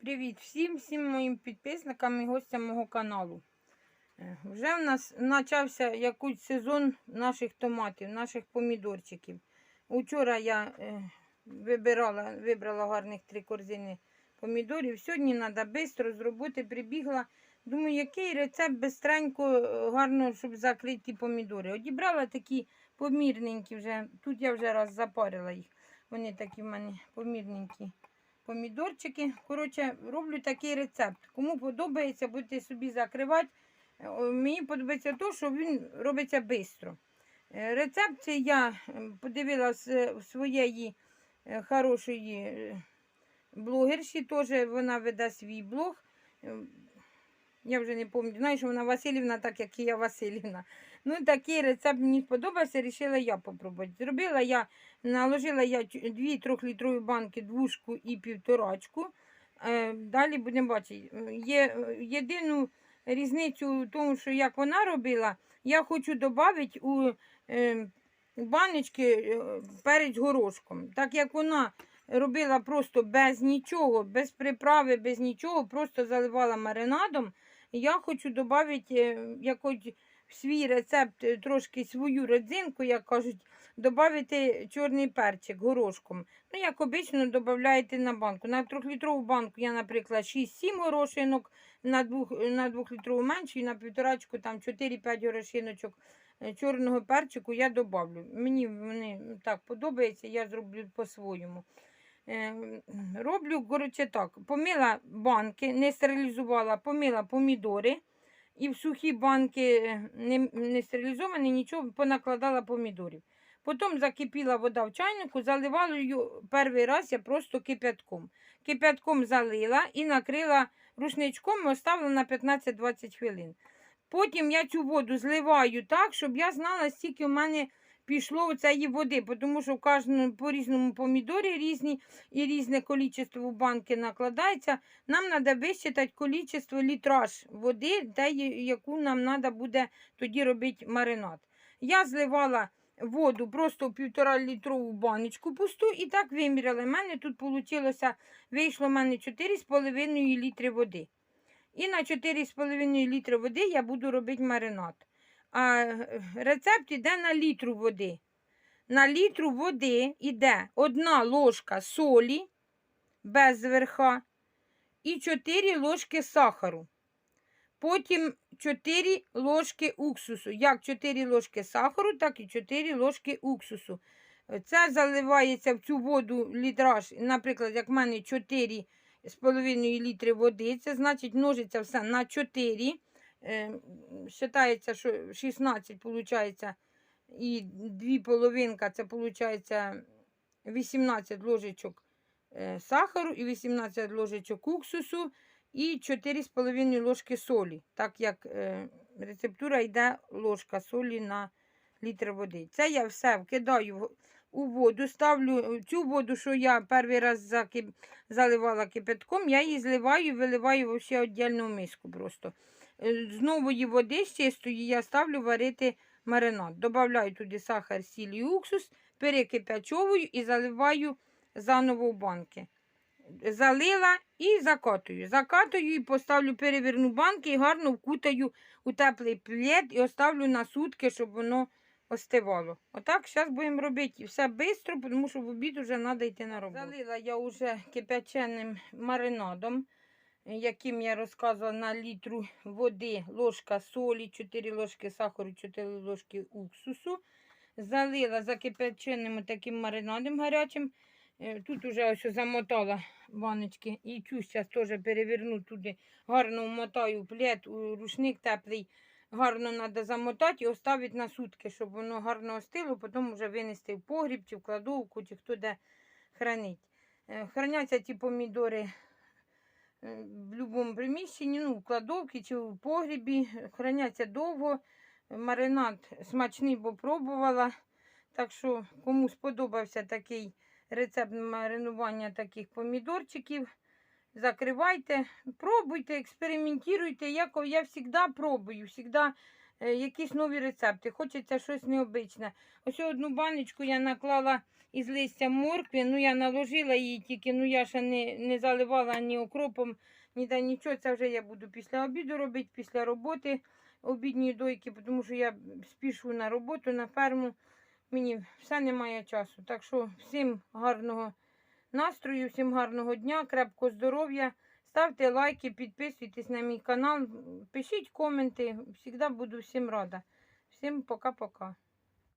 Привіт всім, всім моїм підписникам і гостям мого каналу. Е, Вже в нас почався якийсь сезон наших томатів, наших помідорчиків. Учора я е, вибирала, вибрала гарних три корзини помідорів. Сьогодні треба швидко з роботи прибігла. Думаю, який рецепт бистренько, е, гарно, щоб закрити помідори. Одібрала такі помірненькі вже. Тут я вже раз запарила їх. Вони такі в мене помірненькі помідорчики. Коротше, роблю такий рецепт. Кому подобається, будете собі закривати. Е, Мені подобається те, що він робиться швидко. Рецепт я подивилася в своєї е, хорошої е, блогерші, теж вона веде свій блог. Я вже не пам'ятаю, знаю, що вона Васильівна, так як і я Васильівна. Ну, такий рецепт мені сподобався, вирішила я попробувати. Зробила я, наложила я чу- дві трьохлітрові банки, двушку і півторачку. Е, Далі будемо бачити. Є єдину різницю в тому, що як вона робила, я хочу додати у е, баночки е, перець горошком. Так як вона робила просто без нічого, без приправи, без нічого, просто заливала маринадом. Я хочу додати якось в свій рецепт е, трошки свою родзинку, як кажуть, додати чорний перчик горошком. Ну, як обично, додаєте на банку. На трьохлітрову банку я, наприклад, 6-7 горошинок, на двох, на двохлітрову меншу і на півторачку там 4-5 горошиночок е, чорного перчику я добавлю. Мені вони так подобається, я зроблю по-своєму. Е, Роблю, коротше, так, помила банки, не стерилізувала, помила помідори. І в сухі банки е, не, не стерилізовані, нічого, понакладала помідорів. Потім закипіла вода в чайнику, заливала її перший раз я просто кипятком. Кипятком залила і накрила рушничком і оставила на 15-20 хвилин. Потім я цю воду зливаю так, щоб я знала, скільки в мене пішло цієї води, тому що в кожному по різному помідорі різні і різне кількість банки накладається. Нам треба висчитати кількість літраж води, те, яку нам треба буде тоді робити маринад. Я зливала воду просто в півтора літрову баночку пусту і так виміряла. У мене тут вийшло, вийшло в мене 4,5 літри води. І на 4,5 літри води я буду робити маринад. А е, рецепт йде на літру води. На літру води йде одна ложка солі без верха і 4 ложки сахару. Потім 4 ложки уксусу. Як 4 ложки сахару, так і 4 ложки уксусу. Це заливається в цю воду літраж, наприклад, як в мене 4,5 літри води, це значить множиться все на 4. Е, Считається, що 16 виходить, і 2 половинка, це виходить 18 ложечок е, сахару і 18 ложечок уксусу і 4,5 ложки солі. Так як е, рецептура йде ложка солі на літр води. Це я все вкидаю в- у воду, ставлю цю воду, що я перший раз заливала кипятком, я її зливаю і виливаю в ще миску просто. Е, З нової води з чистої я ставлю варити маринад. Добавляю туди сахар, сіль і уксус, перекипячовую і заливаю заново в банки. Залила і закатую. Закатую і поставлю переверну банки і гарно вкутаю у теплий плед і оставлю на сутки, щоб воно остивало. Отак зараз будемо робити все швидко, тому що в обід вже треба йти на роботу. Залила я вже кипяченим маринадом, яким я розказувала на літру води, ложка солі, 4 ложки сахару, 4 ложки уксусу. Залила закипяченим таким маринадом гарячим. Е, Тут уже ось замотала баночки. І цю зараз теж переверну туди, гарно вмотаю плед, рушник теплий. Гарно треба замотати і оставити на сутки, щоб воно гарно остило, потім вже винести в погріб чи в кладовку, чи хто де хранить. Е, Храняться ті помідори е, в будь-якому приміщенні, ну, в кладовці чи в погрібі. Храняться довго. Маринад смачний, бо пробувала. Так що, кому сподобався такий рецепт маринування таких помідорчиків, закривайте, пробуйте, експериментуйте. Я, я завжди пробую, завжди е, якісь нові рецепти. Хочеться щось необичне. Ось одну баночку я наклала із листя моркви. Ну я наложила її тільки, ну я ще не, не заливала ні окропом, ніде нічого. Це вже я буду після обіду робити, після роботи обідньої дойки, тому що я спішу на роботу, на ферму. Мені все немає часу. Так що всім гарного настрою, всім гарного дня, крепкого здоров'я. Ставте лайки, підписуйтесь на мій канал, пишіть коменти. Завжди буду всім рада. Всім пока-пока.